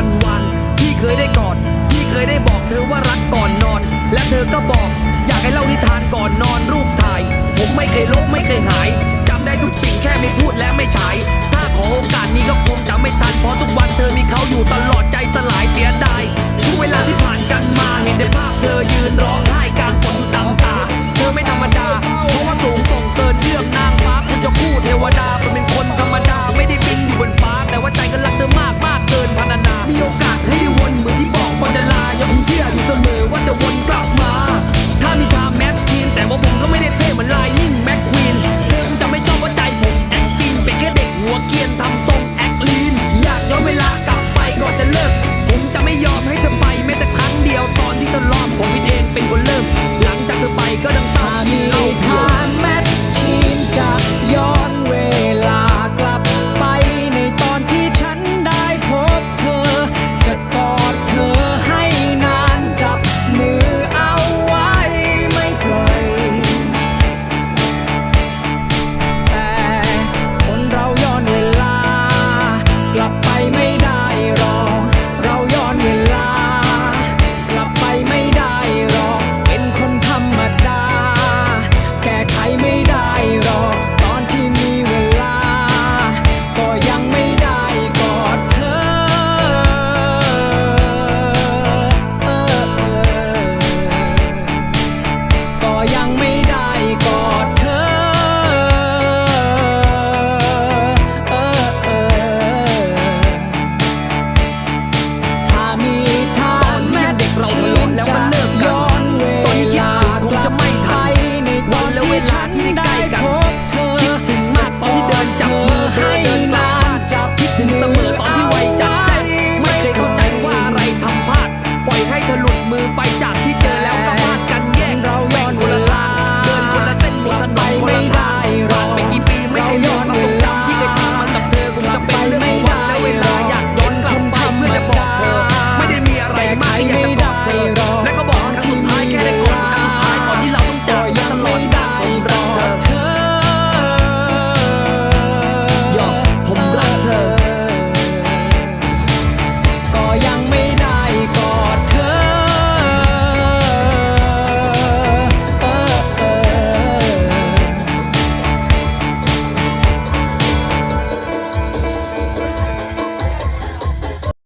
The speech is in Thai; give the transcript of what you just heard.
วันวันพี่เคยได้กอดพี่เคยได้บอกเธอว่ารักก่อนนอน และเธอก็บอก อยากให้เล่านิทานก่อนนอนรูปถ่าย ผมไม่เคยลบไม่เคยหาย Monday